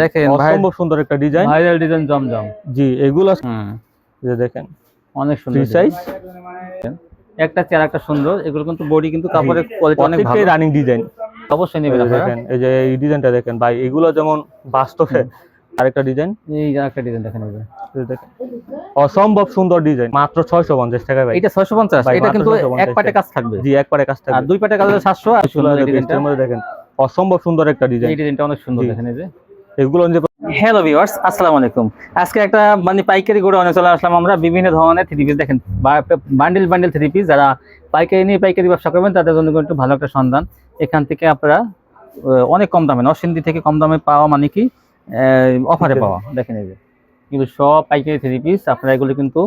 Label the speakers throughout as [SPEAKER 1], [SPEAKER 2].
[SPEAKER 1] দেখেন অসম্ভব সুন্দর একটা ডিজাইন
[SPEAKER 2] ভাইরাল ডিজাইন জমজম।
[SPEAKER 1] জি এগুলো যে দেখেন
[SPEAKER 2] অনেক সুন্দর
[SPEAKER 1] সাইজ
[SPEAKER 2] একটা চেয়ার একটা সুন্দর। এগুলো কিন্তু বডি কিন্তু কাপড়ের কোয়ালিটি অনেক ভালো।
[SPEAKER 1] রানিং ডিজাইন
[SPEAKER 2] অবশ্যই নেবেন
[SPEAKER 1] দেখেন এই যে এই ডিজাইনটা দেখেন ভাই এগুলো যেমন বাস্তবে আরেকটা ডিজাইন
[SPEAKER 2] এই দেখেন এই
[SPEAKER 1] দেখেন অসম্ভব সুন্দর ডিজাইন মাত্র ছয়শো পঞ্চাশ টাকা ভাই।
[SPEAKER 2] এটা ছয়শো পঞ্চাশ
[SPEAKER 1] ভাই,
[SPEAKER 2] এটা কিন্তু এক পাটে কাজ থাকবে।
[SPEAKER 1] জি একবারে কাজ
[SPEAKER 2] আর
[SPEAKER 1] থাকবে
[SPEAKER 2] দুই পাটে কাজ হলে আর
[SPEAKER 1] মধ্যে দেখেন। অসম্ভব সুন্দর একটা ডিজাইন
[SPEAKER 2] এই ডিজাইনটা অনেক সুন্দর দেখেন এই যে।
[SPEAKER 1] এগুলো যে
[SPEAKER 2] হ্যালো ভিউয়ার্স আসসালামু আলাইকুম। আজকে একটা মানে পাইকারি গড়ে অনেক চলে আসলাম আমরা। বিভিন্ন ধরনের থ্রি পিস দেখেন বান্ডেল বান্ডেল থ্রি পিস যারা পাইকারি নিয়ে পাইকারি ব্যবসা করবেন তাদের জন্য কিন্তু ভালো একটা সন্ধান। এখান থেকে আপনারা অনেক কম দামে নরসিংদী থেকে কম দামে পাওয়া মানে কি অফারে পাওয়া। দেখেন এই যে। কিন্তু সব পাইকারি থ্রি পিস আপনারা এগুলো কিন্তু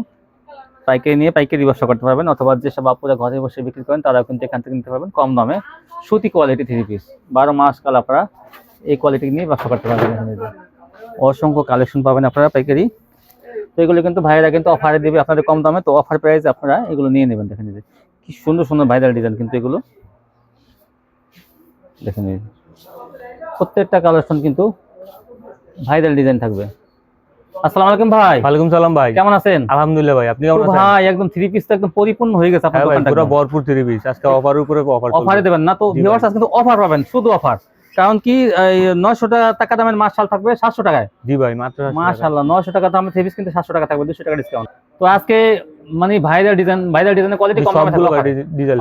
[SPEAKER 2] পাইকারি নিয়ে পাইকারি ব্যবসা করতে পারবেন, অথবা যেসব আপুরা ঘরে বসে বিক্রি করেন তারা কিন্তু এখান থেকে নিতে পারবেন। কম দামে সুতি কোয়ালিটি থ্রি পিস বারো মাস কাল আপনারা এই কোয়ালিটি নিয়ে ব্যবসা করতে পারবেন এখানে। অসংখ্য কালেকশন পাবেন আপনারা পাইকারি। তো এগুলো কিন্তু ভাইরা কিন্তু অফারে দেবে আপনাদের কম দামে, তো অফার প্রাইস আপনারা এগুলো নিয়ে নেবেন দেখেন যে। কি সুন্দর সুন্দর ভাইরাল ডিজাইন কিন্তু এগুলো। দেখেন প্রত্যেকটা কালেকশন কিন্তু ভাইরাল ডিজাইন থাকবে। আসসালামু আলাইকুম ভাই।
[SPEAKER 1] ওয়ালাইকুম সালাম ভাই।
[SPEAKER 2] কেমন আছেন?
[SPEAKER 1] আলহামদুলিল্লাহ ভাই আপনি কেমন আছেন?
[SPEAKER 2] ভাই একদম থ্রি পিস তো একদম পরিপূর্ণ হয়ে গেছে আপনার
[SPEAKER 1] হ্যাঁ
[SPEAKER 2] দোকানটা
[SPEAKER 1] পুরো ভরপুর থ্রি পিস আজকে অফার উপরে অফার
[SPEAKER 2] অফারে দেবেন না। তো ভিউয়ার্স আজকে কিন্তু অফার পাবেন শুধু অফার কারণ কি নয়শো টাকা দামের মার্শাল থাকবে সাতশো টাকায়।
[SPEAKER 1] জি ভাই মাত্র 700 টাকা।
[SPEAKER 2] মাশাআল্লাহ 900 টাকা দামের থ্রি পিস কিন্তু 700 টাকা থাকবে 200 টাকা ডিসকাউন্ট তো আজকে মানে ভাইরাল ডিজাইন ভাইরাল ডিজাইনের কোয়ালিটি কম
[SPEAKER 1] সবগুলো
[SPEAKER 2] থাকবে।
[SPEAKER 1] ডিজাইন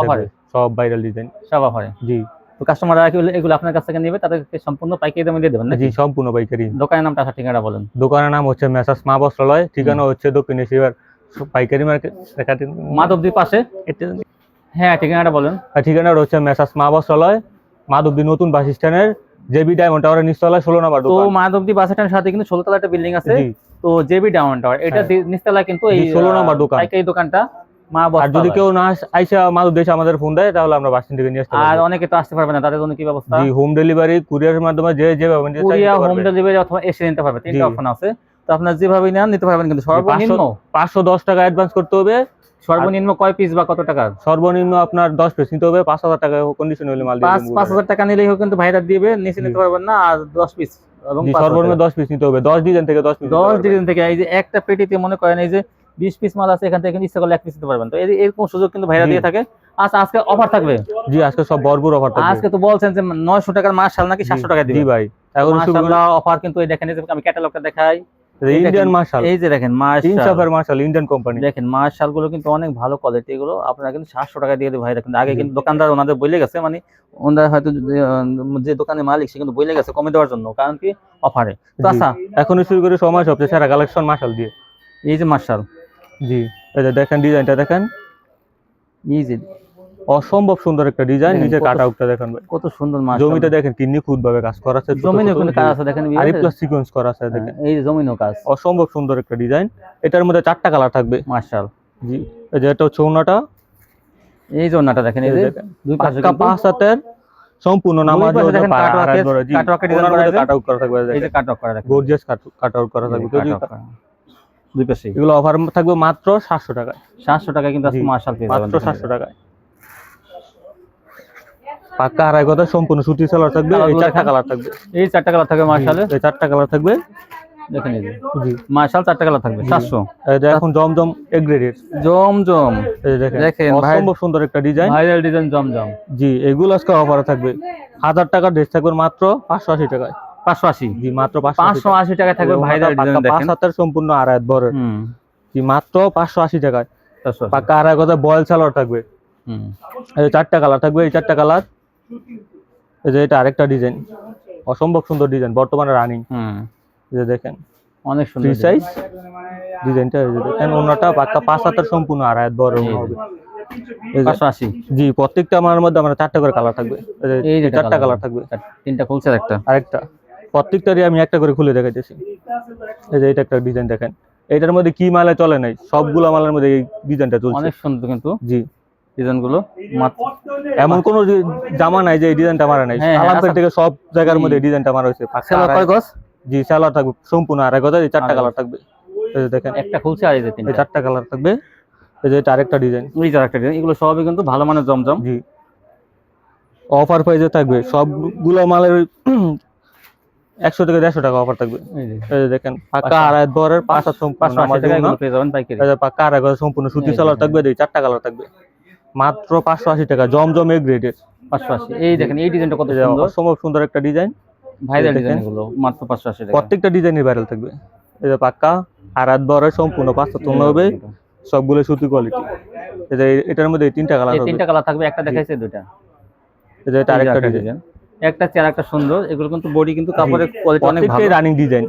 [SPEAKER 1] সব ভাইরাল ডিজাইন
[SPEAKER 2] সব অফারে
[SPEAKER 1] জি।
[SPEAKER 2] তো কাস্টমাররা এগুলো আপনার কাছ থেকে নেবে তাদেরকে সম্পূর্ণ পাইকারি দামে দিয়ে দেবেন
[SPEAKER 1] জি সম্পূর্ণ পাইকারি।
[SPEAKER 2] দোকানের নামটা আসা ঠিকানা বলেন।
[SPEAKER 1] দোকানের নাম হচ্ছে মেসাস মা বস্ত্রালয় ঠিকানা হচ্ছে দক্ষিণ এশিয়ার পাইকারি মার্কেট
[SPEAKER 2] মাধবদীর পাশে? হ্যাঁ ঠিকানাটা বলেন।
[SPEAKER 1] ঠিকানা হচ্ছে মেসাস মা বস্ত্রালয় মাধবদী নতুন বাস স্ট্যান্ডের জেবি ডায়মন্ড টাওয়ারের নিচতলায় ষোলো নম্বর
[SPEAKER 2] তো মাধবদী বাস স্ট্যান্ড সাথে কিন্তু 16 তলা একটা বিল্ডিং আছে। তো জেবি ডাউন টাওয়ার এটা
[SPEAKER 1] হ্যাঁ।
[SPEAKER 2] নিচতলা কিন্তু এই
[SPEAKER 1] 16 নম্বর দোকান।
[SPEAKER 2] পাইকারি দোকানটা। মা
[SPEAKER 1] আর যদি কেউ না আইসা আমাদের ফোন দেয় তাহলে আমরা বাস স্ট্যান্ড থেকে নিয়ে আসতে
[SPEAKER 2] আর অনেকে তো আসতে পারবে না তাদের জন্য কি ব্যবস্থা?
[SPEAKER 1] জি হোম ডেলিভারি কুরিয়ারের মাধ্যমে যে যেভাবে নিতে চায়
[SPEAKER 2] কুরিয়া হোম ডেলিভারি অথবা এসে নিতে পারবে তিনটা অপশন আছে। তো আপনার যেভাবে নেন নিতে পারবেন কিন্তু সর্বনিম্ন
[SPEAKER 1] পাঁচশো দশ টাকা অ্যাডভান্স করতে হবে।
[SPEAKER 2] সর্বনিম্ন কয় পিস বা কত টাকা
[SPEAKER 1] সর্বনিম্ন আপনার দশ পিস নিতে হবে পাঁচ হাজার টাকা কন্ডিশন হলে মাল দিয়ে
[SPEAKER 2] পাঁচ
[SPEAKER 1] দেবো
[SPEAKER 2] পাঁচ হাজার টাকা নিলেই হোক কিন্তু ভাইরা দিবে নিচে নিতে পারবেন না আর দশ পিস এবং
[SPEAKER 1] সর্বনিম্ন
[SPEAKER 2] টাকা।
[SPEAKER 1] দশ পিস নিতে হবে দশ ডিজাইন থেকে দশ পিস
[SPEAKER 2] দশ ডিজাইন থেকে এই যে একটা পেটিতে মনে করেন এই যে বিশ পিস মাল আছে এখান থেকে কিন্তু ইচ্ছা করলে এক পিস নিতে পারবেন। তো এরকম সুযোগ কিন্তু ভাইরা দিয়ে থাকে। আচ্ছা আজকে অফার থাকবে?
[SPEAKER 1] জি আজকে সব ভরপুর অফার থাকবে।
[SPEAKER 2] আজকে তো বলছেন যে নয়শো টাকার মাস সাল নাকি সাতশো টাকা
[SPEAKER 1] জি ভাই এখন
[SPEAKER 2] মাশাআল্লাহ অফার কিন্তু এই দেখেন আমি ক্যাটালগটা দেখাই।
[SPEAKER 1] ইন্ডিয়ান
[SPEAKER 2] দেখেন, এই যে দেখেন মাস
[SPEAKER 1] ইনসাফের মার্শাল ইন্ডিয়ান কোম্পানি
[SPEAKER 2] দেখেনগুলো কিন্তু অনেক ভালো কোয়ালিটি এগুলো। আপনারা কিন্তু সাতশো টাকা দিয়ে দেবে ভাই দেখেন আগে কিন্তু দোকানদার ওনাদের বলে গেছে মানে ওনারা হয়তো যে- মালিক সে কিন্তু বলে গেছে কমে দেওয়ার জন্য কারণ কি অফারে তো আচ্ছা।
[SPEAKER 1] এখন শুরু করে সময় সবচেয়ে সেরা কালেকশন মার্শাল দিয়ে।
[SPEAKER 2] এই যে মার্শাল।
[SPEAKER 1] জি এই যে দেখেন ডিজাইনটা দেখেন।
[SPEAKER 2] এই যে
[SPEAKER 1] অসম্ভব সুন্দর একটা ডিজাইন
[SPEAKER 2] দেখেন
[SPEAKER 1] নিচে
[SPEAKER 2] কত-
[SPEAKER 1] দেখেন ভাই।
[SPEAKER 2] কত সুন্দর মার্শাল
[SPEAKER 1] জমিটা দেখেন কি নিখুঁত ভাবে কাজ করা আছে
[SPEAKER 2] জমিনে
[SPEAKER 1] ছোট
[SPEAKER 2] কাজ আছে দেখেন
[SPEAKER 1] আরি প্লাস সিকোয়েন্স করা আছে দেখেন।
[SPEAKER 2] হ্যাঁ, এই যে জমিনও কাজ।
[SPEAKER 1] অসম্ভব সুন্দর একটা ডিজাইন। এটার মধ্যে চারটা কালার থাকবে।
[SPEAKER 2] মার্শাল
[SPEAKER 1] জি এই যে এটা হচ্ছে ওনাটা
[SPEAKER 2] এই যে ওনাটা দেখেন এই
[SPEAKER 1] এই
[SPEAKER 2] যে দুই পাশে কিন্তু-
[SPEAKER 1] পাঁচ হাতের সম্পূর্ণ নামাজ
[SPEAKER 2] দেখেন design করা আছে।
[SPEAKER 1] কাট করা থাকবে
[SPEAKER 2] এই যে কাট করা দেখেন।
[SPEAKER 1] গর্জিয়াস কাট করা থাকবে
[SPEAKER 2] দুই পাশে
[SPEAKER 1] এগুলো অফার থাকবে মাত্র সাতশো টাকায়।
[SPEAKER 2] সাতশো টাকা কিন্তু আজকে মার্শাল পেয়ে
[SPEAKER 1] মাত্র সাতশো টাকায়। পাক্কা কথা সম্পূর্ণ সুতি থাকবে এই চারটা কালার থাকবে।
[SPEAKER 2] এই চারটা কালার থাকবে মার্শালে?
[SPEAKER 1] এই চারটা কালার থাকবে। জি।
[SPEAKER 2] মার্শাল চারটা কালার থাকবে সাতশো।
[SPEAKER 1] এই এখন জমজম এগ্রেডের
[SPEAKER 2] জমজম।
[SPEAKER 1] এই দেখেন
[SPEAKER 2] দেখেন ভাই-
[SPEAKER 1] অসম্ভব সুন্দর একটা ডিজাইন
[SPEAKER 2] ভাইরাল ডিজাইন জমজম।
[SPEAKER 1] জি এগুলো আজকে অফারে থাকবে। হাজার টাকার ড্রেস থাকবে মাত্র পাঁচশো আশি টাকায়।
[SPEAKER 2] পাঁচশো আশি।
[SPEAKER 1] জি মাত্র পাঁচশো
[SPEAKER 2] আশি টাকা। থাকবে ভাইরাল
[SPEAKER 1] পাঁচ হাতের সম্পূর্ণ আড়াই বরের।
[SPEAKER 2] হুম।
[SPEAKER 1] জি মাত্র পাঁচশো আশি টাকায়। আড়াই কথা বয়েল সালোয়ার থাকবে। এই চারটা কালার থাকবে এই চারটা কালার। এই যে এটা আরেকটা ডিজাইন। অসম্ভব সুন্দর ডিজাইন বর্তমানে রানিং যে দেখেন
[SPEAKER 2] অনেক সুন্দর
[SPEAKER 1] সাইজ ডিজাইনটা এই যে দেখেন পাঁচ হাতের সম্পূর্ণ আড়াই বড়। হবে। জি প্রত্যেকটা আমার মধ্যে আমার চারটা করে কালার থাকবে। এই যে চারটা কালার থাকবে।
[SPEAKER 2] তিনটা খুলছে একটা।
[SPEAKER 1] আরেকটা। প্রত্যেকটারই আমি একটা করে খুলে দেখাইতেছি। এই যে এটা একটা ডিজাইন দেখেন। এটার মধ্যে কি মালে চলে নাই? সবগুলো মালের মধ্যে এই ডিজাইনটা চলছে।
[SPEAKER 2] অনেক সুন্দর কিন্তু
[SPEAKER 1] জি।
[SPEAKER 2] ডিজাইনগুলো
[SPEAKER 1] এমন কোন জামা নাই যে এই ডিজাইনটা মারা নাই।
[SPEAKER 2] হ্যাঁ, হ্যাঁ,
[SPEAKER 1] আলামপেট
[SPEAKER 2] আচ্ছা।
[SPEAKER 1] থেকে সব জায়গার মধ্যে ডিজাইনটা মারা হয়েছে। পাক্কা
[SPEAKER 2] সেলা কয় গজ?
[SPEAKER 1] জি সালোয়ার থাকবে সম্পূর্ণ আড়াই কথা এই চারটা কালার থাকবে। এই যে দেখেন।
[SPEAKER 2] একটা খুলছে আর এই যে
[SPEAKER 1] এই
[SPEAKER 2] তিনটা
[SPEAKER 1] চারটা কালার থাকবে। এই যে এটা আরেকটা ডিজাইন
[SPEAKER 2] এই যে আরেকটা ডিজাইন এগুলো সবই কিন্তু ভালো মানের জমজম।
[SPEAKER 1] জি। অফার প্রাইসে থাকবে। সবগুলো মালের একশো থেকে দেড়শো টাকা অফার থাকবে। দেখেন
[SPEAKER 2] পাঁচশো-
[SPEAKER 1] আড়াই বরের
[SPEAKER 2] পাঁচশো
[SPEAKER 1] যে পাক্কা আড়াই সম্পূর্ণ সুতি
[SPEAKER 2] দেখেন।
[SPEAKER 1] থাকবে এই চারটা কালার থাকবে। মাত্র পাঁচশো আশি টাকা জমজম এ গ্রেডের
[SPEAKER 2] পাঁচশো আশি। এই দেখেন এই ডিজাইনটা কত সুন্দর।
[SPEAKER 1] অসম্ভব সুন্দর একটা ডিজাইন
[SPEAKER 2] ভাইরাল ডিজাইন এগুলো মাত্র পাঁচশো আশি টাকা।
[SPEAKER 1] প্রত্যেকটা ডিজাইনই ভাইরাল থাকবে। এই যে পাক্কা আড়াই বরের সম্পূর্ণ পাঁচশো তোন্ন হবে সবগুলো সুতি কোয়ালিটি এটার মধ্যে তিনটা কালার
[SPEAKER 2] তিনটা কালার থাকবে একটা দেখাইছে
[SPEAKER 1] যে এটা আরেকটা ডিজাইন
[SPEAKER 2] একটা চেয়ার একটা সুন্দর এগুলো কিন্তু বডি কিন্তু কাপড়ের কোয়ালিটি অনেক ভালো।
[SPEAKER 1] রানিং ডিজাইন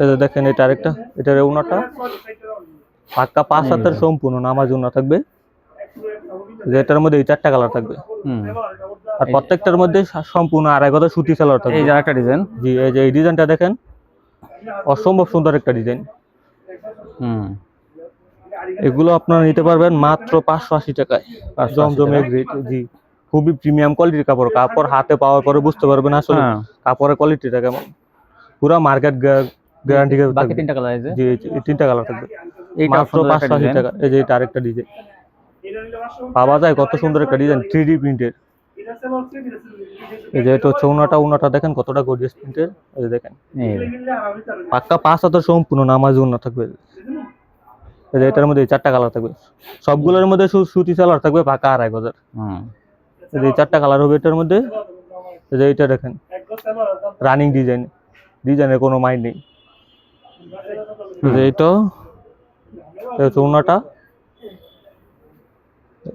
[SPEAKER 1] এই যে দেখেন এটা আরেকটা এটার উনাটা পাক্কা পাঁচ হাতের সম্পূর্ণ নামাজ উন্না থাকবে। যে এটার মধ্যে এই চারটা কালার থাকবে।
[SPEAKER 2] হুম।
[SPEAKER 1] আর প্রত্যেকটার মধ্যে সম্পূর্ণ আড়াই গজ সুতি সালোয়ার থাকবে।
[SPEAKER 2] এই যে একটা ডিজাইন
[SPEAKER 1] জি এই যে এই ডিজাইনটা দেখেন অসম্ভব সুন্দর একটা ডিজাইন
[SPEAKER 2] হুম।
[SPEAKER 1] এগুলো আপনারা নিতে পারবেন মাত্র পাঁচশো আশি টাকায়।
[SPEAKER 2] 580
[SPEAKER 1] জমজমে জি। খুবই প্রিমিয়াম কোয়ালিটির কাপড়। কাপড় হাতে পাওয়ার পরে বুঝতে পারবেন আসলে
[SPEAKER 2] হ্যাঁ।
[SPEAKER 1] কাপড়ের কোয়ালিটিটা কেমন। পুরা মার্কেট গ্যারান্টি
[SPEAKER 2] বাকি তিনটা কালার আছে
[SPEAKER 1] জি এই- এই তিনটা কালার থাকবে।
[SPEAKER 2] এইটা
[SPEAKER 1] মাত্র পাঁচশো আশি টাকা। এই যে এটা আরেকটা ডিজাইন পাওয়া যায় কত সুন্দর একটা ডিজাইন থ্রি ডি প্রিন্টের এই যে এটা হচ্ছে উনাটা উনাটা দেখেন কতটা গর্জিয়াস প্রিন্টের এই যে দেখেন। পাক্কা পাঁচ হাজার সম্পূর্ণ নামাজ উন্না থাকবে। এই যে এটার মধ্যে চারটা কালার থাকবে। সবগুলোর মধ্যে সুতি সালোয়ার থাকবে পাকা আড়াই হাজার
[SPEAKER 2] হুম।
[SPEAKER 1] এই চারটা কালার হবে এটার মধ্যে এই যে এটা দেখেন রানিং ডিজাইন ডিজাইনের কোনো মাইন্ড নেই। এই যে এটা এই হচ্ছে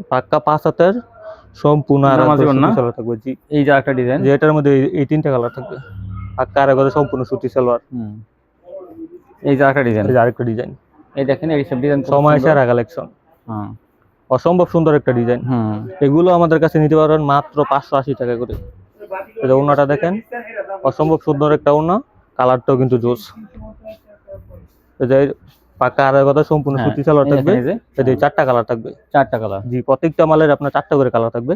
[SPEAKER 1] পাক্কা পাঁচ হাতের সম্পূর্ণ হাজার
[SPEAKER 2] ওড়না?
[SPEAKER 1] থাকবে জি।
[SPEAKER 2] এই যে একটা ডিজাইন
[SPEAKER 1] যে এটার মধ্যে এই- তিনটা কালার থাকবে। পাক্কা আড়াই হাজার সম্পূর্ণ সুতি সালোয়ার।
[SPEAKER 2] হুম। এই যে একটা ডিজাইন
[SPEAKER 1] এই যে আরেকটা ডিজাইন
[SPEAKER 2] এই দেখেন এই সব ডিজাইন
[SPEAKER 1] সময় সেরা কালেকশন
[SPEAKER 2] হ্যাঁ
[SPEAKER 1] অসম্ভব সুন্দর একটা ডিজাইন
[SPEAKER 2] হুম।
[SPEAKER 1] এগুলো আমাদের কাছে নিতে পারবেন মাত্র পাঁচশো আশি টাকা করে। যে ওড়নাটা দেখেন অসম্ভব সুন্দর একটা ওড়না কালারটাও কিন্তু জোস। পাকা আড়াই কথা সম্পূর্ণ
[SPEAKER 2] হ্যাঁ,
[SPEAKER 1] সুতি সালোয়ার থাকবে। চারটা কালার থাকবে।
[SPEAKER 2] চারটা কালার।
[SPEAKER 1] জি প্রত্যেকটা মালের আপনার চারটা করে কালার থাকবে।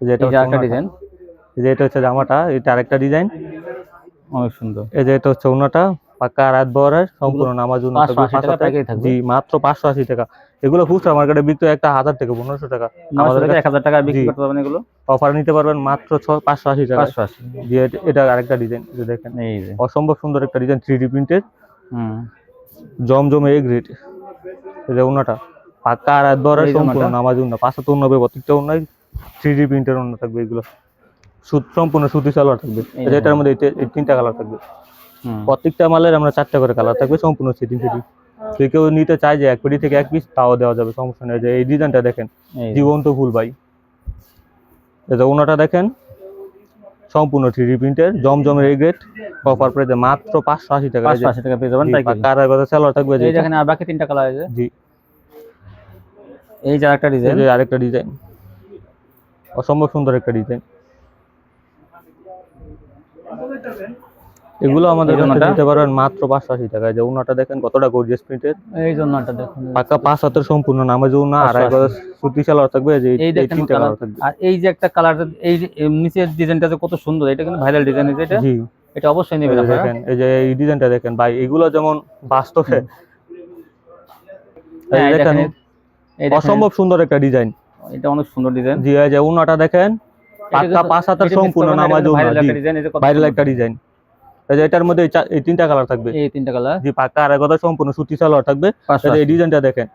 [SPEAKER 1] যে এটা
[SPEAKER 2] একটা ডিজাইন
[SPEAKER 1] যে এটা হচ্ছে জামাটা এটা আরেকটা ডিজাইন
[SPEAKER 2] অনেক সুন্দর।
[SPEAKER 1] এই যে এটা হচ্ছে ওড়নাটা পাকা রাত বহরের সম্পূর্ণ নামাজ ওড়না
[SPEAKER 2] 580
[SPEAKER 1] থাকবে,
[SPEAKER 2] টাকা
[SPEAKER 1] পাঁচ হাতে।
[SPEAKER 2] প্যাকেজ থাকবে।
[SPEAKER 1] জি মাত্র পাঁচশো আশি টাকা। এগুলো খুচরা মার্কেটে বিক্রি হয় একটা হাজার থেকে পনেরোশো টাকা। আমাদের
[SPEAKER 2] এক হাজার টাকা বিক্রি। করতে পারবেন এগুলো?
[SPEAKER 1] অফার নিতে পারবেন মাত্র ছ পাঁচশো আশি টাকা।
[SPEAKER 2] পাঁচশো আশি।
[SPEAKER 1] জি এটা- এটা আরেকটা ডিজাইন দেখেন।
[SPEAKER 2] এই যে।
[SPEAKER 1] অসম্ভব সুন্দর একটা ডিজাইন থ্রি ডি প্রিন্টের
[SPEAKER 2] হুম।
[SPEAKER 1] জমজমে এ গ্রেড এই যে ওনাটা পাক্কা আর দরে সম্পূর্ণ? নামাজ উন্না পাঁচশো তো উন্নবে প্রত্যেকটা উন্নয় থ্রি ডি প্রিন্টের উন্ন থাকবে এগুলো। সুত- সম্পূর্ণ সুতি সালোয়ার থাকবে। এটার মধ্যে এই তিনটা কালার থাকবে। প্রত্যেকটা মালের আমরা চারটা করে কালার থাকবে সম্পূর্ণ সিটিং সিটি। যে কেউ নিতে চায় যে এক পেটি থেকে এক পিস তাও দেওয়া যাবে সমস্যা নেই। যে এই ডিজাইনটা দেখেন জীবন্ত ফুল ভাই। এই যে ওনাটা দেখেন সম্পূর্ণ থ্রি ডি প্রিন্টের জমজমের এই গ্রেড অফার প্রাইসে মাত্র পাঁচশো আশি টাকা।
[SPEAKER 2] পাঁচশো আশি টাকা পেয়ে যাবেন পাইকারি
[SPEAKER 1] কার কথা সালোয়ার থাকবে যে
[SPEAKER 2] এই দেখেন আর বাকি তিনটা কালার আছে
[SPEAKER 1] জি।
[SPEAKER 2] এই যে
[SPEAKER 1] এই
[SPEAKER 2] ডিজাইন
[SPEAKER 1] যে আরেকটা ডিজাইন অসম্ভব সুন্দর একটা ডিজাইন এগুলো আমাদের কাছে
[SPEAKER 2] ওনাটা?
[SPEAKER 1] নিতে পারবেন মাত্র পাঁচশো আশি টাকায় যে উনাটা দেখেন কতটা গর্জিয়াস প্রিন্টের
[SPEAKER 2] এই জন্য একটা দেখুন
[SPEAKER 1] পাকা পাঁচ হাতের সম্পূর্ণ নামাজ উনা আড়াই
[SPEAKER 2] 580
[SPEAKER 1] গজ সুতি সালোয়ার থাকবে যে
[SPEAKER 2] এই দেখেন
[SPEAKER 1] তিনটা
[SPEAKER 2] কালার
[SPEAKER 1] কালার থাকবে
[SPEAKER 2] আর এই যে একটা কালার এই নিচের ডিজাইনটা যে কত সুন্দর এটা কিন্তু ভাইরাল ডিজাইন এটা
[SPEAKER 1] জি
[SPEAKER 2] এটা অবশ্যই নেবেন আপনারা
[SPEAKER 1] দেখেন এই যে এই ডিজাইনটা দেখেন ভাই এগুলো যেমন বাস্তবে
[SPEAKER 2] হ্যাঁ,
[SPEAKER 1] দেখেন অসম্ভব সুন্দর একটা ডিজাইন
[SPEAKER 2] এটা অনেক সুন্দর ডিজাইন
[SPEAKER 1] জি এই যে উনাটা দেখেন পাক্কা পাঁচ হাতের সম্পূর্ণ নামাজ উনা
[SPEAKER 2] ভাইরাল
[SPEAKER 1] জি
[SPEAKER 2] একটা ডিজাইন
[SPEAKER 1] এটার মধ্যে এই তিনটা কালার থাকবে।
[SPEAKER 2] এই তিনটা কালার
[SPEAKER 1] জি পাকা আর কথা সম্পূর্ণ সুতি সালোয়ার থাকবে। এই। ডিজাইনটা দেখেন।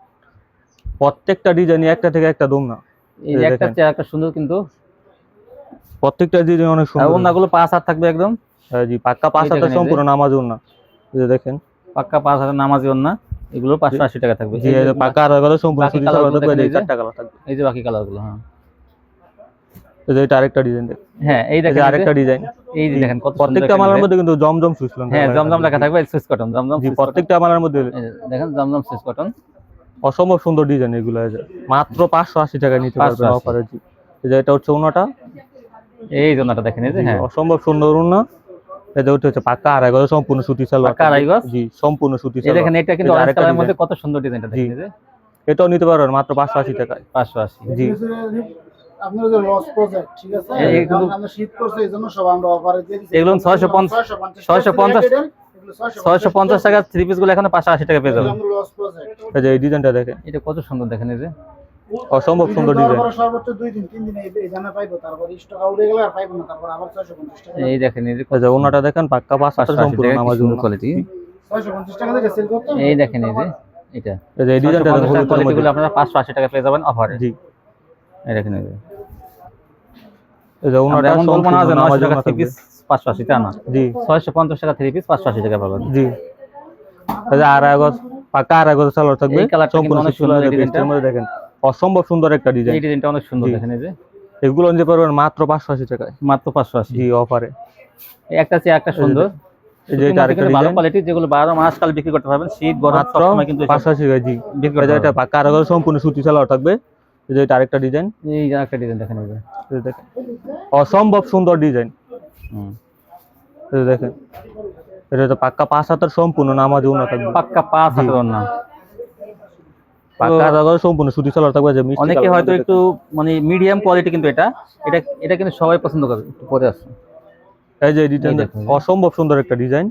[SPEAKER 1] প্রত্যেকটা ডিজাইনই একটা থেকে একটা দম না
[SPEAKER 2] এই একটা
[SPEAKER 1] দেখেন।
[SPEAKER 2] একটা সুন্দর কিন্তু।
[SPEAKER 1] প্রত্যেকটা ডিজাইন অনেক সুন্দর।
[SPEAKER 2] ওনাগুলো পাঁচ হাত থাকবে একদম।
[SPEAKER 1] হ্যাঁ জি পাক্কা পাঁচ হাতের। সম্পূর্ণ নামাজ না এই যে দেখেন।
[SPEAKER 2] পাক্কা পাঁচ হাজার নামাজি ওন্না এগুলো পাঁচশো আশি টাকা থাকবে।
[SPEAKER 1] জি পাক্কা আর কথা সম্পূর্ণ সুতি সালোয়ার থাকবে। এই
[SPEAKER 2] যে।
[SPEAKER 1] চারটা কালার থাকবে।
[SPEAKER 2] এই যে বাকি কালারগুলো হ্যাঁ।
[SPEAKER 1] এই যে এটা আরেকটা ডিজাইন দেখেন
[SPEAKER 2] হ্যাঁ এই
[SPEAKER 1] এই
[SPEAKER 2] দেখেন
[SPEAKER 1] আরেকটা ডিজাইন
[SPEAKER 2] এই যে দেখেন কত
[SPEAKER 1] প্রত্যেকটা মালার মধ্যে কিন্তু জমজম সুইসলন
[SPEAKER 2] হ্যাঁ জমজম লেখা থাকবে কটন জমজম
[SPEAKER 1] প্রত্যেকটা মালার মধ্যে
[SPEAKER 2] দেখেন জমজম সুইচ কটন।
[SPEAKER 1] অসম্ভব সুন্দর ডিজাইন এগুলো আছে মাত্র পাঁচশো আশি টাকা নিতে পারবেন অফারে জি। এই যে এটা হচ্ছে উনাটা
[SPEAKER 2] এই দেখেন এই যে হ্যাঁ।
[SPEAKER 1] অসম্ভব সুন্দর এটা হচ্ছে আড়াই গজ সম্পূর্ণ সুতি সালোয়ার
[SPEAKER 2] পাক্কা আড়াই গজ?
[SPEAKER 1] জি সম্পূর্ণ সুতি
[SPEAKER 2] এই
[SPEAKER 1] সালোয়ার।
[SPEAKER 2] দেখেন এটা কিন্তু অরেঞ্জ কালারের মধ্যে কত সুন্দর ডিজাইনটা দেখেন এই যে।
[SPEAKER 1] এটাও নিতে পারবেন মাত্র পাঁচশো আশি টাকায়।
[SPEAKER 2] পাঁচশো আশি।
[SPEAKER 1] জি।
[SPEAKER 3] আপনার যে লস প্রজেক্ট ঠিক আছে?
[SPEAKER 2] এই- এই কিন্তু-
[SPEAKER 3] আমরা শীত করছে এই সব আমরা অফারে দিয়ে দিচ্ছি।
[SPEAKER 2] এগুলো 650 650 ছয়শো পঞ্চাশ টাকা থ্রি পিসগুলো এখন পাঁচশো আশি টাকা পেয়ে যাবেন।
[SPEAKER 3] আমরা লস প্রজেক্ট
[SPEAKER 1] এই যে এই ডিজাইনটা দেখেন।
[SPEAKER 2] এটা কত সুন্দর দেখেন এই যে।
[SPEAKER 1] অসম্ভব সুন্দর ডিজাইন
[SPEAKER 3] সর্বোচ্চ দুই দিন তিন দিন এই এই পাইবো তারপর স্টক আউট হয়ে গেলে আর পাইবো না তারপর আবার ছয়শো পঞ্চাশ টাকা
[SPEAKER 2] এই দেখেন এই যে
[SPEAKER 1] এই ওনাটা দেখেন পাক্কা পাঁচ সম্পূর্ণ নামাজ
[SPEAKER 2] কোয়ালিটি
[SPEAKER 3] ছয়শো পঞ্চাশ টাকা থেকে সেল করতে
[SPEAKER 2] এই দেখেন এই যে এটা।
[SPEAKER 1] এই যে এই ডিজাইনটা
[SPEAKER 2] গুলো আপনারা পাঁচশো আশি টাকা পেয়ে যাবেন অফারে
[SPEAKER 1] জি।
[SPEAKER 2] এই দেখেন এই যে
[SPEAKER 1] এই যে
[SPEAKER 2] আমরা
[SPEAKER 1] ওনাটা
[SPEAKER 2] এমন বলব না
[SPEAKER 1] সম্পূর্ণ
[SPEAKER 2] নয়শো টাকা থ্রি পিস পাঁচশো আশি তা না।
[SPEAKER 1] জি।
[SPEAKER 2] ছয়শো পঞ্চাশ টাকা থ্রি পিস পাঁচশো আশি টাকা পাবেন।
[SPEAKER 1] জি। এই যে আড়াই গজ পাক্কা সালোয়ার থাকবে।
[SPEAKER 2] এই কালারটা কিন্তু
[SPEAKER 1] সম্পূর্ণ
[SPEAKER 2] সুন্দর।
[SPEAKER 1] মধ্যে দেখেন অসম্ভব সুন্দর একটা ডিজাইন
[SPEAKER 2] এই ডিজাইনটা অনেক সুন্দর
[SPEAKER 1] জি।
[SPEAKER 2] দেখেন এই যে।
[SPEAKER 1] এগুলো নিতে পারবেন মাত্র পাঁচশো আশি টাকায়।
[SPEAKER 2] মাত্র পাঁচশো আশি।
[SPEAKER 1] জি অফারে
[SPEAKER 2] একটা চেয়ে একটা সুন্দর। ভালো কোয়ালিটি যেগুলো বারো মাস কাল বিক্রি করতে পারবেন শীত গরম সবসময় কিন্তু এসব
[SPEAKER 1] আশি জি।
[SPEAKER 2] বিক্রি
[SPEAKER 1] এটা আড়াই সম্পূর্ণ সুতি সালোয়ার থাকবে। এই যে এটা আরেকটা ডিজাইন
[SPEAKER 2] এই আরেকটা ডিজাইন দেখেন এই যে
[SPEAKER 1] দেখেন অসম্ভব সুন্দর ডিজাইন
[SPEAKER 2] হুম।
[SPEAKER 1] এই যে দেখেন এটা তো পাক্কা পাঁচ হাতের সম্পূর্ণ নামাজি উন্নত থাকবে।
[SPEAKER 2] পাক্কা পাঁচ। হাতের না
[SPEAKER 1] পাক্কা সম্পূর্ণ সুতি সালোয়ার থাকবে যে
[SPEAKER 2] অনেকে হয়তো একটু মানে মিডিয়াম কোয়ালিটি কিন্তু এটা এটা এটা কিন্তু সবাই পছন্দ করে একটু পরে আসছে
[SPEAKER 1] এই যে ডিজাইন অসম্ভব সুন্দর একটা ডিজাইন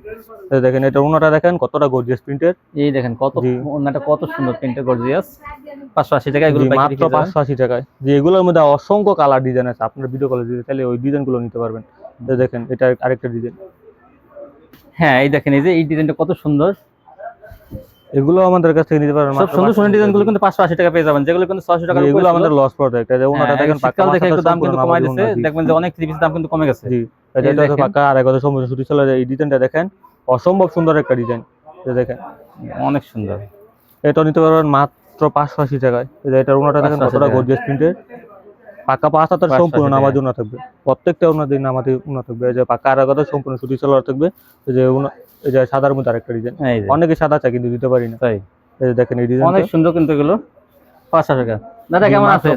[SPEAKER 1] দেখেন এটা ওনাটা দেখেন কতটা গর্জিয়াস প্রিন্টের
[SPEAKER 2] এই দেখেন কত। ওনাটা কত সুন্দর প্রিন্টের গর্জিয়াস পাঁচশো আশি টাকা এগুলো
[SPEAKER 1] মাত্র পাঁচশো আশি টাকায়। যে এগুলোর মধ্যে অসংখ্য কালার ডিজাইন আছে। আপনার ভিডিও কলে যদি তাহলে ওই ডিজাইনগুলো নিতে পারবেন। দেখেন এটা আরেকটা ডিজাইন
[SPEAKER 2] হ্যাঁ এই দেখেন এই যে এই ডিজাইনটা কত সুন্দর।
[SPEAKER 1] এগুলো আমাদের কাছ থেকে নিতে পারবেন
[SPEAKER 2] সব সুন্দর সুন্দর
[SPEAKER 1] 500
[SPEAKER 2] ডিজাইনগুলো কিন্তু পাঁচশো আশি টাকা পেয়ে যাবেন। যেগুলো কিন্তু ছয়শো টাকা
[SPEAKER 1] এগুলো আমাদের লস প্রোডাক্ট এই যে উন্নটা দেখেন পাক্কা
[SPEAKER 2] শীতকাল দেখে একটু দাম কিন্তু কমাই
[SPEAKER 1] জি।
[SPEAKER 2] দেখবেন যে অনেক থ্রি দাম কিন্তু কমে গেছে।
[SPEAKER 1] জি এটা
[SPEAKER 2] এই দেখেন।
[SPEAKER 1] পাক্কা আড়াই কথা সম্পূর্ণ সুতি চলে যায় এই ডিজাইনটা দেখেন অসম্ভব সুন্দর একটা ডিজাইন দেখেন।
[SPEAKER 2] অনেক সুন্দর।
[SPEAKER 1] এটা নিতে পারবেন মাত্র পাঁচশো আশি টাকায়। এই যে এটার উন্নটা দেখেন
[SPEAKER 2] 580
[SPEAKER 1] কতটা। গর্জিয়াস প্রিন্টের পাকা পাঁচ হাতের সম্পূর্ণ। নামাজ উন্নত থাকবে। প্রত্যেকটা উন্নতি নামাতে উন্নত থাকবে। এই যে পাক্কা আড়াই কথা সম্পূর্ণ সুতি সালোয়ার থাকবে। এই যে এই যে সাদার মধ্যে আরেকটা ডিজাইন অনেকে সাদা চায় কিন্তু দিতে পারি না।
[SPEAKER 2] তাই।
[SPEAKER 1] এই যে দেখেন এই ডিজাইন
[SPEAKER 2] অনেক সুন্দর কিন্তু এগুলো। পাঁচশো টাকা। দাদা কেমন আছেন?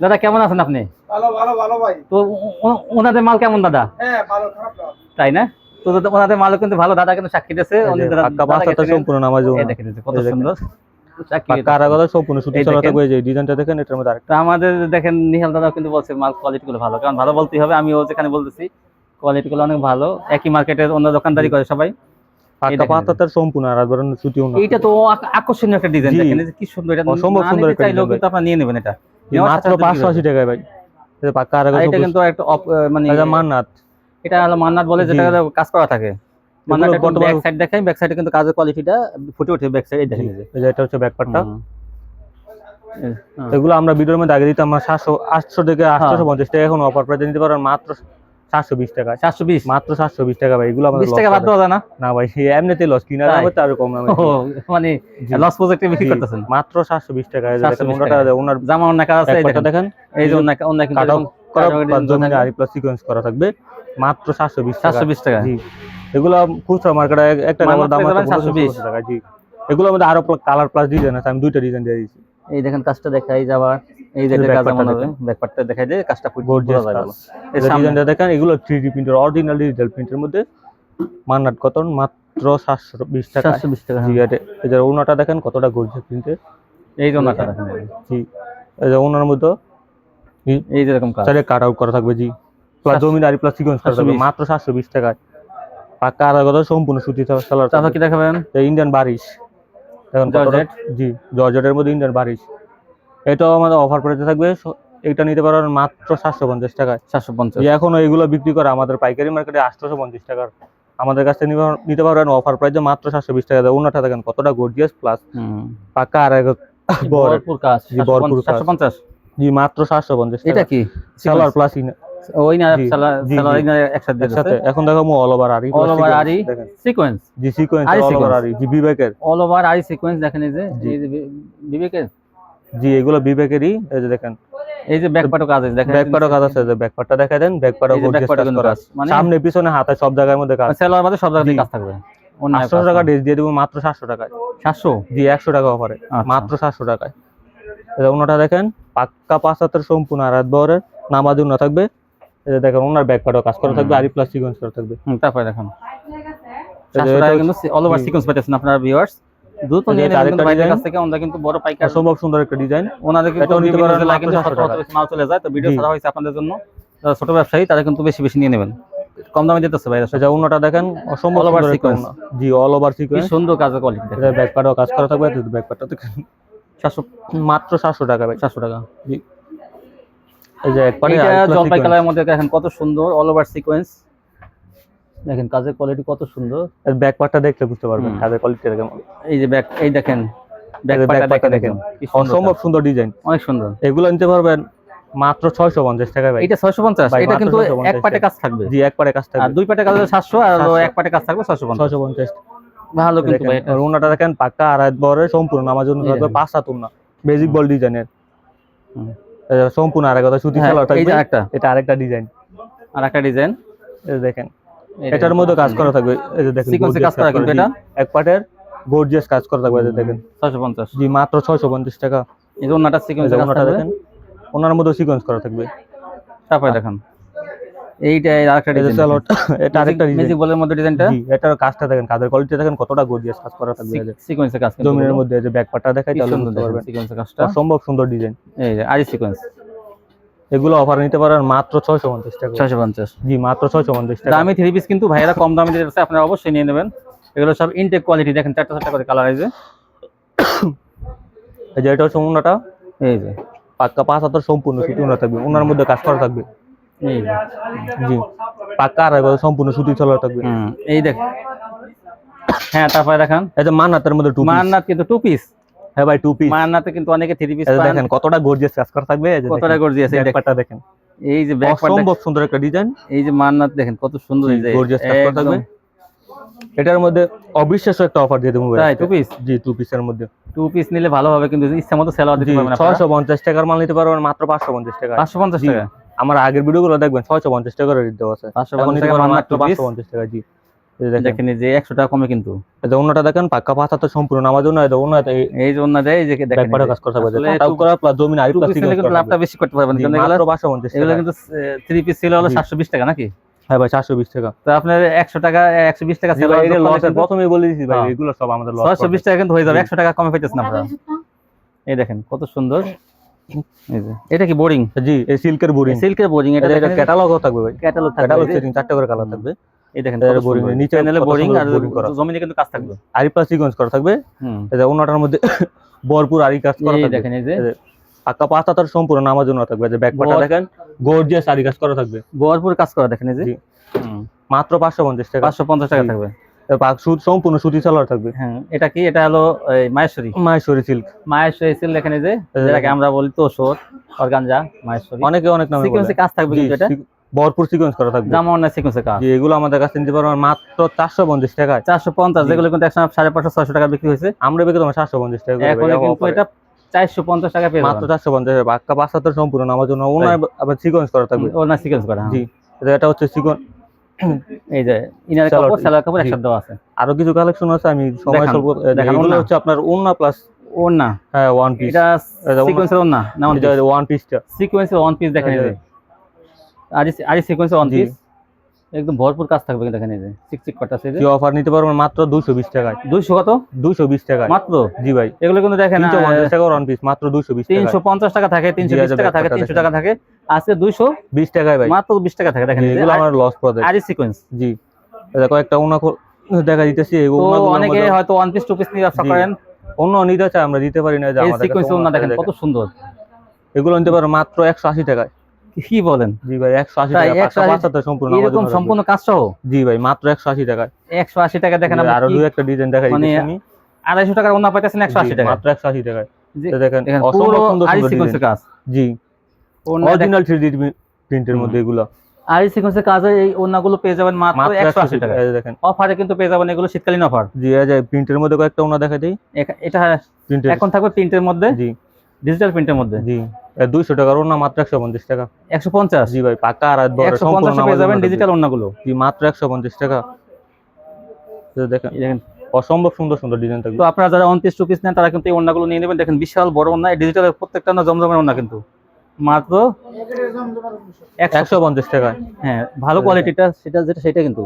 [SPEAKER 2] দাদা কেমন আছেন আপনি?
[SPEAKER 3] ভালো ভালো ভালো ভাই।
[SPEAKER 2] তো ওনাদের মাল কেমন দাদা?
[SPEAKER 3] হ্যাঁ ভালো খারাপ না
[SPEAKER 2] তাই না? তো দাদা- ওনাদের মালও কিন্তু ভালো দাদা কিন্তু সাক্ষী দিয়েছে।
[SPEAKER 1] সম্পূর্ণ নামাজ
[SPEAKER 2] এই দেখেন এই যে কত সুন্দর। আমাদের দেখেন নিহাল দাদা কিন্তু বলছে মাল কোয়ালিটি গুলো ভালো। কারণ ভালো বলতেই হবে আমিও যেখানে বলতেছি কোয়ালিটি গুলো অনেক ভালো একই মার্কেটের অন্য দোকানদারি করে সবাই।
[SPEAKER 1] পাক্কা
[SPEAKER 2] দেখেন।
[SPEAKER 1] সম্পূর্ণ আর ধরেন সুতি উন্নত
[SPEAKER 2] এইটা তো আকর্ষণীয় একটা ডিজাইন দেখেন কি সুন্দর এটা
[SPEAKER 1] অসম্ভব সুন্দর একটা
[SPEAKER 2] চাইলেও কিন্তু আপনারা নিয়ে নেবেন এটা।
[SPEAKER 1] মাত্র
[SPEAKER 2] সাথে সাথে
[SPEAKER 1] পাঁচশো আশি
[SPEAKER 2] বিক্রি
[SPEAKER 1] টাকায় ভাই। এই যে
[SPEAKER 2] আর এটা কিন্তু একটা মানে
[SPEAKER 1] এটা মান্নাত।
[SPEAKER 2] এটা হলো মান্নাত বলে যেটা কাজ করা থাকে। মান্নাত
[SPEAKER 1] এগুলো
[SPEAKER 2] একটু
[SPEAKER 1] বর্তমানে-
[SPEAKER 2] ব্যাক সাইড দেখাই ব্যাক সাইডে কিন্তু কাজের কোয়ালিটিটা ফুটে ওঠে ব্যাক সাইড দেখেন এই যে।
[SPEAKER 1] এটা হচ্ছে।
[SPEAKER 2] হ্যাঁ।
[SPEAKER 1] এগুলো আমরা ভিডিওর মধ্যে আগে দিতাম সাতশো আটশো থেকে আটশো পঞ্চাশ টাকা এখন অফার প্রাইসে নিতে পারেন মাত্র বিশ টাকা
[SPEAKER 2] চারশো বিশ?
[SPEAKER 1] মাত্র সাতশো বিশ টাকা ভাই এগুলো আমাদের
[SPEAKER 2] বিশ টাকা বাদ
[SPEAKER 1] product।
[SPEAKER 2] দেওয়া যায় না?
[SPEAKER 1] না ভাই এমনিতে লস কিনা কম দামে
[SPEAKER 2] মানে। লস প্রজেক্টে বিক্রি করতেছেন?
[SPEAKER 1] মাত্র সাতশো বিশ টাকা। ওনার
[SPEAKER 2] জামা অন্য কাজ আছে দেখেন এই যে অন্য অন্য
[SPEAKER 1] সিকোয়েন্স করা থাকবে মাত্র সাতশো বিশ টাকা।
[SPEAKER 2] বিশ টাকা?
[SPEAKER 1] জি। এগুলো খুচরা মার্কেটে একটা
[SPEAKER 2] মাল
[SPEAKER 1] দাম
[SPEAKER 2] পেয়ে
[SPEAKER 1] আছে 720
[SPEAKER 2] 720
[SPEAKER 1] টাকা জি। এগুলোর মধ্যে আরও কালার প্লাস ডিজাইন আছে আমি দুইটা ডিজাইন দিয়ে দিয়েছি।
[SPEAKER 2] এই দেখেন কাজটা দেখাই যাবার এই যে কাজ এমন হবে ব্যাকপার্টটা দেখাই কাজটা ফুট
[SPEAKER 1] গর্জিয়াস কাজ। এই
[SPEAKER 2] এই সামনে-
[SPEAKER 1] ডিজাইনটা দেখেন এগুলো three D printer original digital প্রিন্টের মধ্যে মান্নাট মাত্র সাতশো বিশ টাকা।
[SPEAKER 2] সাতশো বিশ টাকা
[SPEAKER 1] জি
[SPEAKER 2] হ্যাঁ।
[SPEAKER 1] এটা এই যে ওনাটা দেখেন কতটা গর্জিয়াস প্রিন্টের
[SPEAKER 2] এই জন্য দেখেন।
[SPEAKER 1] জি এই যে ওনার মধ্যে
[SPEAKER 2] এই যে এরকম কাজ।
[SPEAKER 1] সাইডে কাট আউট করা থাকবে জি। প্লাস
[SPEAKER 2] সাতশো-
[SPEAKER 1] জমিদারি প্লাস সিকোয়েন্স করা থাকবে মাত্র সাতশো বিশ টাকায়। পাক্কা আর কথা সম্পূর্ণ সুতি সালোয়ার
[SPEAKER 2] তারপর কি দেখাবেন?
[SPEAKER 1] ইন্ডিয়ান বারিশ। দেখুন। জি জর্জেটের মধ্যে ইন্ডিয়ান বারিশ। এটাও আমাদের অফার প্রাইসে থাকবে। এটা নিতে পারবেন মাত্র সাতশো পঞ্চাশ টাকায়।
[SPEAKER 2] সাতশো পঞ্চাশ।
[SPEAKER 1] এখনও এগুলো বিক্রি করে আমাদের পাইকারি মার্কেটে আটশোশো পঞ্চাশ টাকার। আমাদের কাছে নিতে- পারবেন অফার প্রাইসে মাত্র সাতশো বিশ টাকা। দেয় ওনাটা দেখেন কতটা গর্জিয়াস প্লাস। পাক্কা আর
[SPEAKER 2] ভরপুর কাজ।
[SPEAKER 1] জি, ভরপুর
[SPEAKER 2] সাতশো পঞ্চাশ
[SPEAKER 1] জি মাত্র সাতশো পঞ্চাশ
[SPEAKER 2] এটা কি?
[SPEAKER 1] সালোয়ার প্লাস
[SPEAKER 2] ওই না
[SPEAKER 1] জি,
[SPEAKER 2] সালা-
[SPEAKER 1] জি,
[SPEAKER 2] সালোয়ার
[SPEAKER 1] জি।
[SPEAKER 2] এই না একসাথে
[SPEAKER 1] একসাথে। এখন দেখো all over aari
[SPEAKER 2] All over আরি। সিকোয়েন্স
[SPEAKER 1] জি sequence all over
[SPEAKER 2] sequence।
[SPEAKER 1] Aari জি বিবেকের।
[SPEAKER 2] অল ওভার আই সিকোয়েন্স দেখেন এই যে। বিবেকের?
[SPEAKER 1] জি এগুলো বিবেকেরই এই যে দেখেন।
[SPEAKER 2] এই যে ব্যাক পার্টও কাজ আছে দেখেন।
[SPEAKER 1] ব্যাক পার্টও কাজ আছে যে ব্যাক পার্টটা দেখা দেন ব্যাক পার্টও
[SPEAKER 2] এই যে back
[SPEAKER 1] গর্জিয়াস
[SPEAKER 2] part ও
[SPEAKER 1] কাজ।
[SPEAKER 2] মানে
[SPEAKER 1] সামনে পিছনে হাতে সব জায়গার মধ্যে কাজ।
[SPEAKER 2] সেলোয়ার বাদে সব জায়গায় কাজ থাকবে।
[SPEAKER 1] আটশো টাকা ড্রেস দিয়ে দেবো মাত্র সাতশো টাকায়।
[SPEAKER 2] সাতশো?
[SPEAKER 1] জি একশো টাকা অফারে
[SPEAKER 2] আচ্ছা।
[SPEAKER 1] মাত্র সাতশো টাকায়। এই যে ওনাটা দেখেন পাক্কা পাঁচ হাতের সম্পূর্ণ আড়াত বহরের নামাজ না থাকবে। এই যে দেখেন ওনার ব্যাক পার্টও কাজ করা থাকবে
[SPEAKER 2] আর
[SPEAKER 1] আরি প্লাস সিকোয়েন্স করা থাকবে।
[SPEAKER 2] তারপরে দেখুন।
[SPEAKER 1] এই যে
[SPEAKER 2] সাতশো
[SPEAKER 1] এটা
[SPEAKER 2] টাকা কিন্তু অল ওভার সিকোয়েন্স পাইতেছেন আপনারা ভিউয়ার্স দ্রুত নিয়ে নেবেন। কাছ থেকে আমরা কিন্তু বড় পাইকার।
[SPEAKER 1] অসম্ভব সুন্দর একটা ডিজাইন
[SPEAKER 2] ওনাদের কিন্তু
[SPEAKER 1] নিতে পারেন
[SPEAKER 2] জেলায় কিন্তু
[SPEAKER 1] 700
[SPEAKER 2] শত শত
[SPEAKER 1] টাকায়।
[SPEAKER 2] পিস মাল চলে যায় তো ভিডিও ছাড়া হয়েছে আপনাদের জন্য। যারা ছোট ব্যবসায়ী তারা কিন্তু বেশি বেশি নিয়ে নেবেন। কম দামে দিতেছে ভাই
[SPEAKER 1] দেখেন অসম্ভব সুন্দর জি অল ওভার সিকোয়েন্স
[SPEAKER 2] সুন্দর কাজের কোয়ালিটি
[SPEAKER 1] এটা ব্যাক পার্টও কাজ করা থাকবে ব্যাক পার্টটা দেখেন।
[SPEAKER 2] সাতশো
[SPEAKER 1] মাত্র সাতশো টাকা ভাই।
[SPEAKER 2] সাতশো টাকা। জি।
[SPEAKER 1] এই যে
[SPEAKER 2] জলপাই কালারের মধ্যে দেখেন কত সুন্দর অল ওভার সিকোয়েন্স দেখেন কাজের কোয়ালিটি কত সুন্দর।
[SPEAKER 1] এর ব্যাক পার্টটা দেখলে বুঝতে পারবেন কাজের কোয়ালিটি কেমন
[SPEAKER 2] এই যে ব্যাক এই দেখেন ব্যাক পার্টটা দেখেন
[SPEAKER 1] অসম্ভব সুন্দর ডিজাইন
[SPEAKER 2] অনেক সুন্দর।
[SPEAKER 1] এগুলো নিতে পারবেন মাত্র ছয়শো পঞ্চাশ টাকা ভাই।
[SPEAKER 2] এটা ছয়শো পঞ্চাশ
[SPEAKER 1] ভাই,
[SPEAKER 2] এটা কিন্তু এক পাটে কাজ থাকবে।
[SPEAKER 1] জি একবারে কাজ থাকবে।
[SPEAKER 2] আর দুই পাটে কাজ হলে সাতশো আর এক পাটে কাজ থাকবে ছয়শো পঞ্চাশ।
[SPEAKER 1] ছয়শো পঞ্চাশ।
[SPEAKER 2] ভালো কিন্তু ভাই এটা।
[SPEAKER 1] ওনাটা দেখেন পাক্কা আড়াই বরের সম্পূর্ণ। আমার জন্য থাকবে পাঁচ সাত উন্না বেসিক বল ডিজাইনের সম্পূর্ণ আরেক কথা সুতি
[SPEAKER 2] হ্যাঁ,
[SPEAKER 1] সালোয়ার
[SPEAKER 2] এই যে
[SPEAKER 1] থাকবে। এটা আরেকটা ডিজাইন
[SPEAKER 2] আর একটা ডিজাইন
[SPEAKER 1] দেখেন। এটার মধ্যে কাজ করা থাকবে। এই যে দেখেন gorgeous
[SPEAKER 2] কাজ করা কিন্তু এটা?
[SPEAKER 1] এক পাটের গর্জিয়াস কাজ করা থাকবে এই যে দেখেন।
[SPEAKER 2] ছয়শো পঞ্চাশ।
[SPEAKER 1] জি মাত্র ছয়শো পঞ্চাশ টাকা।
[SPEAKER 2] এই যে ওনাটা সিকোয়েন্স কাজ থাকবে।
[SPEAKER 1] দেখেন ওনার মধ্যে সিকোয়েন্স করা থাকবে।
[SPEAKER 2] তারপরে দেখেন। এইটা এই আরেকটা ডিজাইন
[SPEAKER 1] এটা আরেকটা ডিজাইন
[SPEAKER 2] ম্যাজিক বলের মধ্যে ডিজাইনটা
[SPEAKER 1] জি এটার কাজটা দেখেন কাজের কোয়ালিটি দেখেন কতটা গর্জিয়াস কাজ করা থাকবে এই যে।
[SPEAKER 2] সিকোয়েন্সের কাজ এগুলো।
[SPEAKER 1] মধ্যে এই যে ব্যাক পার্টটা দেখাই তাহলে
[SPEAKER 2] সুন্দর
[SPEAKER 1] বুঝতে পারবেন।
[SPEAKER 2] সিকোয়েন্সের কাজটা।
[SPEAKER 1] অসম্ভব সুন্দর ডিজাইন
[SPEAKER 2] এই যে আরি সিকোয়েন্স
[SPEAKER 1] এগুলো অফার নিতে পারেন মাত্র ছয়শো পঞ্চাশ টাকা।
[SPEAKER 2] ছয়শো পঞ্চাশ।
[SPEAKER 1] জি মাত্র ছয়শো পঞ্চাশ টাকা।
[SPEAKER 2] দামি থ্রি পিস কিন্তু ভাইয়েরা কম দামে দিতে আপনারা অবশ্যই নিয়ে নেবেন। এগুলো সব ইনটেক কোয়ালিটি দেখেন চারটা চারটা করে কালার আছে
[SPEAKER 1] এই যে এটা হচ্ছে উন্নাটা
[SPEAKER 2] এই যে।
[SPEAKER 1] পাক্কা পাঁচ হাজার সম্পূর্ণ সুতি উন্না থাকবে। উনার মধ্যে কাজ করা থাকবে। জি। পাক্কা আর সম্পূর্ণ সুতি চলা থাকবে।
[SPEAKER 2] এই দেখ। হ্যাঁ তারপরে দেখান।
[SPEAKER 1] এই যে মান্নাতের মধ্যে টু
[SPEAKER 2] মান্নাত কিন্তু টু পিস
[SPEAKER 1] হ্যাঁ ভাই টু পিস
[SPEAKER 2] কিন্তু অনেকে থ্রি পিস
[SPEAKER 1] দেখেন কতটা গর্জিয়াস কাজ করা থাকবে এই যে
[SPEAKER 2] কতটা gorgeous, এই দেখেন। এই যে
[SPEAKER 1] অসম্ভব সুন্দর একটা ডিজাইন
[SPEAKER 2] এই যে দেখেন কত সুন্দর
[SPEAKER 1] গর্জিয়াস কাজ করা থাকবে। এটার মধ্যে অবিশ্বাস্য একটা অফার দিয়ে দেবো
[SPEAKER 2] তাই টু পিস
[SPEAKER 1] জি টু পিসের মধ্যে।
[SPEAKER 2] টু পিস নিলে ভালো হবে কিন্তু ইচ্ছা মতো সেলার দিতে পারবেন
[SPEAKER 1] ছয়শো পঞ্চাশ টাকার মাল নিতে পারবেন মাত্র পাঁচশো পঞ্চাশ টাকা।
[SPEAKER 2] পাঁচশো পঞ্চাশ
[SPEAKER 1] জি।
[SPEAKER 2] টাকা?
[SPEAKER 1] আমার আগের ভিডিও গুলো দেখবেন ছয়শো পঞ্চাশ টাকা রেট দেওয়া আছে।
[SPEAKER 2] পাঁচশো
[SPEAKER 1] এখন
[SPEAKER 2] পঞ্চাশ
[SPEAKER 1] নিতে
[SPEAKER 2] টাকা
[SPEAKER 1] মাত্র
[SPEAKER 2] টু পিস
[SPEAKER 1] পাঁচশো পঞ্চাশ টাকা জি। দেখেন।
[SPEAKER 2] যে একশো টাকা কমে কিন্তু।
[SPEAKER 1] অন্যটা দেখেন পাক্কা পাঁচ হাতে সম্পূর্ণ আমার জন্য এই যে অন্য
[SPEAKER 2] এই যে অন্য দেয় যে দেখেন
[SPEAKER 1] কাজ করতে জমিন আই
[SPEAKER 2] পিস লাভটা বেশি করতে পারবেন এগুলো কিন্তু থ্রি পিস ছিল হলো সাতশো বিশ টাকা নাকি?
[SPEAKER 1] হ্যাঁ ভাই চারশো বিশ টাকা।
[SPEAKER 2] তো আপনার একশো টাকা একশো বিশ টাকা
[SPEAKER 1] প্রথমেই বলে ভাই
[SPEAKER 2] হ্যাঁ।
[SPEAKER 1] এগুলো সব আমাদের লস
[SPEAKER 2] বিশ টাকা কিন্তু হয়ে যাবে একশো টাকা কমে পাইতেছেন এই দেখেন কত সুন্দর। এটা কি বোরিং
[SPEAKER 1] জি এই সিল্কের বোরিং
[SPEAKER 2] সিল্কের বোরিং এটা
[SPEAKER 1] ক্যাটালগও থাকবে ভাই।
[SPEAKER 2] ক্যাটালগ
[SPEAKER 1] ক্যাটালগ সেটিং চারটা করে কালার থাকবে।
[SPEAKER 2] এই দেখেন
[SPEAKER 1] এটা
[SPEAKER 2] কত
[SPEAKER 1] নিচে
[SPEAKER 2] প্যানেলে বোরিং আর জমিনে কিন্তু কাজ থাকবে।
[SPEAKER 1] আরি করা থাকবে। যে অন্যটার মধ্যে ভরপুর আরি কাজ করা থাকবে।
[SPEAKER 2] দেখেন এই যে।
[SPEAKER 1] পাঁচ হাতার সম্পূর্ণ নামার জন্য থাকবে। যে ব্যাক দেখেন গর্জিয়াস আরি কাজ করা থাকবে।
[SPEAKER 2] ভরপুর কাজ করা দেখেন এই যে।
[SPEAKER 1] মাত্র পাঁচশো পঞ্চাশ টাকা।
[SPEAKER 2] পাঁচশো পঞ্চাশ টাকা থাকবে।
[SPEAKER 1] সম্পূর্ণ সুতি সালোয়ার থাকবে।
[SPEAKER 2] হ্যাঁ এটা কি? এটা হলো এই, মাহেশ্বরী?
[SPEAKER 1] মাহেশ্বরী সিল্ক
[SPEAKER 2] মাহেশ্বরী সিল দেখেন এই যে। যেটাকে আমরা বলি তোষর অর্গানজা মাহেশ্বরী।
[SPEAKER 1] অনেকে অনেক নামে
[SPEAKER 2] কাজ থাকবে কিন্তু এটা।
[SPEAKER 1] ভরপুর সিকোয়েন্স করা থাকবে।
[SPEAKER 2] যেমন না সিকোয়েন্সে কাজ।
[SPEAKER 1] এগুলো আমাদের কাছে নিতে পারবেন মাত্র চারশো পঞ্চাশ টাকায়।
[SPEAKER 2] চারশো পঞ্চাশ যেগুলো কিন্তু একশো সাড়ে পাঁচশো ছয়শো টাকা বিক্রি হয়েছে।
[SPEAKER 1] আমরা বেকে তোমার সাতশো পঞ্চাশ টাকা
[SPEAKER 2] এখন কিন্তু এটা চারশো পঞ্চাশ টাকা পেয়ে
[SPEAKER 1] মাত্র চারশো পঞ্চাশ পাক্কা পাঁচ হাতের সম্পূর্ণ নামার জন্য ওনার আবার সিকোয়েন্স করা থাকবে।
[SPEAKER 2] ও না সিকোয়েন্স করা হ্যাঁ।
[SPEAKER 1] জি এটা- হচ্ছে সিকোয়েন্স
[SPEAKER 2] এই যে ইনার কাপড় সালোয়ার কাপড় একসাথে দেওয়া আছে।
[SPEAKER 1] আরও কিছু কালেকশন আছে আমি সময় স্বল্প
[SPEAKER 2] দেখান।
[SPEAKER 1] হচ্ছে আপনার ওনা প্লাস
[SPEAKER 2] ওর না
[SPEAKER 1] হ্যাঁ ওয়ান পিস
[SPEAKER 2] এটা সিকোয়েন্সের ওর না
[SPEAKER 1] ওয়ান পিসটা
[SPEAKER 2] সিকোয়েন্সের ওয়ান পিস দেখেন আরি ওয়ান পিস একদম ভরপুর কাজ থাকবে কিন্তু দেখেন এই যে চিকচিক কটা আছে
[SPEAKER 1] কি অফার নিতে পারবেন মাত্র দুশো বিশ টাকায়।
[SPEAKER 2] দুইশো কত?
[SPEAKER 1] দুশো বিশ টাকায়।
[SPEAKER 2] মাত্র?
[SPEAKER 1] জি ভাই।
[SPEAKER 2] এগুলো কিন্তু দেখেন
[SPEAKER 1] তিনশো পঞ্চাশ টাকা ওয়ান পিস মাত্র দুশো বিশ
[SPEAKER 2] তিনশো
[SPEAKER 1] টাকা
[SPEAKER 2] পঞ্চাশ টাকা থাকে তিনশো
[SPEAKER 1] জি,
[SPEAKER 2] বিশ
[SPEAKER 1] আচ্ছা,
[SPEAKER 2] টাকা থাকে
[SPEAKER 1] ব্যাপারটা
[SPEAKER 2] তিনশো
[SPEAKER 1] দেখেন।
[SPEAKER 2] টাকা থাকে। আজকে দুইশো
[SPEAKER 1] বিশ টাকায় ভাই।
[SPEAKER 2] মাত্র বিশ টাকা থাকে দেখেন
[SPEAKER 1] এগুলো আমার লস প্রজেক্ট
[SPEAKER 2] আরি সিকোয়েন্স
[SPEAKER 1] জি। দেখো একটা খোল- দেখা দিতেছি ওনাগুলোর
[SPEAKER 2] অনেকে হয়তো ওয়ান পিস টু পিস নিয়ে ব্যবসা করেন।
[SPEAKER 1] অন্য নিতে চাই আমরা দিতে পারি না যে আমাদের
[SPEAKER 2] সিকোয়েন্স দেখেন কত সুন্দর।
[SPEAKER 1] এগুলো নিতে পারো মাত্র একশো আশি টাকায়।
[SPEAKER 2] কি বলেন?
[SPEAKER 1] জি ভাই টাকা
[SPEAKER 2] 180
[SPEAKER 1] সম্পূর্ণ
[SPEAKER 2] এরকম সম্পূর্ণ কাজ সহ?
[SPEAKER 1] জি ভাই মাত্র একশো আশি টাকায়
[SPEAKER 2] একশো আশি টাকা দেখেন আরও
[SPEAKER 1] দুই একটা ডিজাইন দেখা
[SPEAKER 2] মানে টাকার ওনা পাইতেছেন একশো আশি
[SPEAKER 1] জি,
[SPEAKER 2] টাকা।
[SPEAKER 1] মাত্র দেখেন অসম্ভব সুন্দর সুন্দর
[SPEAKER 2] কাজ।
[SPEAKER 1] জি অরিজিনাল প্রিন্টের। মধ্যে এগুলো।
[SPEAKER 2] আরি সিকোয়েন্সের কাজে এই ওনাগুলো পেয়ে যাবেন মাত্র টাকা
[SPEAKER 1] দেখেন।
[SPEAKER 2] অফারে কিন্তু পেয়ে যাবেন এগুলো শীতকালীন অফার
[SPEAKER 1] জি এই প্রিন্টের মধ্যে কয়েকটা ওনা দেখা দিই।
[SPEAKER 2] এটা
[SPEAKER 1] প্রিন্টের
[SPEAKER 2] এখন থাকবে প্রিন্টের মধ্যে।
[SPEAKER 1] জি।
[SPEAKER 2] ডিজিটাল প্রিন্টের মধ্যে।
[SPEAKER 1] জি। দুইশো টাকার ওনা মাত্র একশো পঞ্চাশ টাকা।
[SPEAKER 2] একশো পঞ্চাশ?
[SPEAKER 1] জি ভাই পাকা আর
[SPEAKER 2] একশো পঞ্চাশে পেয়ে যাবেন ডিজিটাল ওনাগুলো
[SPEAKER 1] জি মাত্র একশো পঞ্চাশ টাকা। দেখেন
[SPEAKER 2] দেখেন।
[SPEAKER 1] অসম্ভব সুন্দর সুন্দর ডিজাইন থাকবে।
[SPEAKER 2] তো আপনারা যারা উনত্রিশ টু পিস নেন তারা কিন্তু এই ওনাগুলো নিয়ে নেবেন। দেখেন বিশাল বড় ওনা ডিজিটালের প্রত্যেকটা না জমজমের ওনা কিন্তু। মাত্র একশো
[SPEAKER 1] পঞ্চাশ টাকা।
[SPEAKER 2] হ্যাঁ ভালো কোয়ালিটিটা সেটা যেটা সেটা কিন্তু।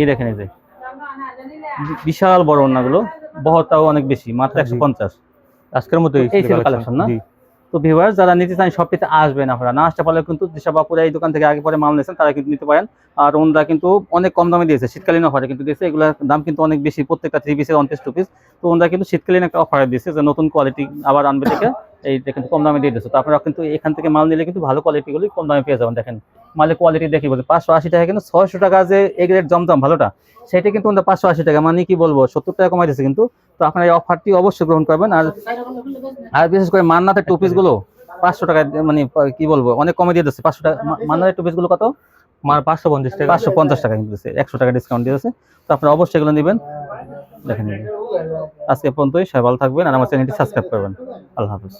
[SPEAKER 2] এই দেখেন এই যে। বিশাল বড় ওনাগুলো বহরটাও অনেক বেশি মাত্র একশো পঞ্চাশ।
[SPEAKER 1] আজকের মতো
[SPEAKER 2] এই collection, না? তো ভিউয়ার যারা নিতে চান সব আসবেন আপনারা না আসতে পারলে কিন্তু যেসব বাপুরা এই দোকান থেকে আগে পরে মাল নিয়েছেন, তারা কিন্তু নিতে পারেন। আর ওনারা কিন্তু অনেক কম দামে দিয়েছে, শীতকালীন অফারে কিন্তু দিয়েছে। এগুলোর দাম কিন্তু অনেক বেশি, প্রত্যেকটা থ্রি পিসের ওয়ান টু পিস তো ওনারা কিন্তু শীতকালীন একটা অফারে দিয়েছে যে নতুন কোয়ালিটি আবার আনবে থেকে এইটা কিন্তু কম দামে দিয়ে দিয়েছে। তো আপনারা কিন্তু এখান থেকে মাল নিলে কিন্তু ভালো কোয়ালিটিগুলি কম দামে পেয়ে যাবেন, দেখেন। মালের কোয়ালিটি দেখি বলতে পাঁচশো আশি টাকা কিন্তু ছয়শো টাকা যে এ রেট জমজম ভালোটা? সেটা কিন্তু পাঁচশো আশি টাকা। মানে কি বলব সত্তর টাকা কমাই দিচ্ছে কিন্তু। তো আপনারা এই অফারটি অবশ্যই গ্রহণ করবেন। আর আর বিশেষ করে মান্নাতের টু গুলো পাঁচশো টাকা মানে কি বলব অনেক কমে দিয়ে দিচ্ছে। পাঁচশো টাকা মান্নাতের টু গুলো কত?
[SPEAKER 1] মার পাঁচশো পঞ্চাশ টাকা।
[SPEAKER 2] পাঁচশো পঞ্চাশ টাকা কিন্তু দিচ্ছে। একশো টাকা ডিসকাউন্ট দিয়েছে তো আপনারা অবশ্যই এগুলো নেবেন। দেখেন আজকে পর্যন্তই। সবাই ভালো থাকবেন। আর আমার চ্যানেলটি সাবস্ক্রাইব করবেন। আল্লাহ হাফিজ।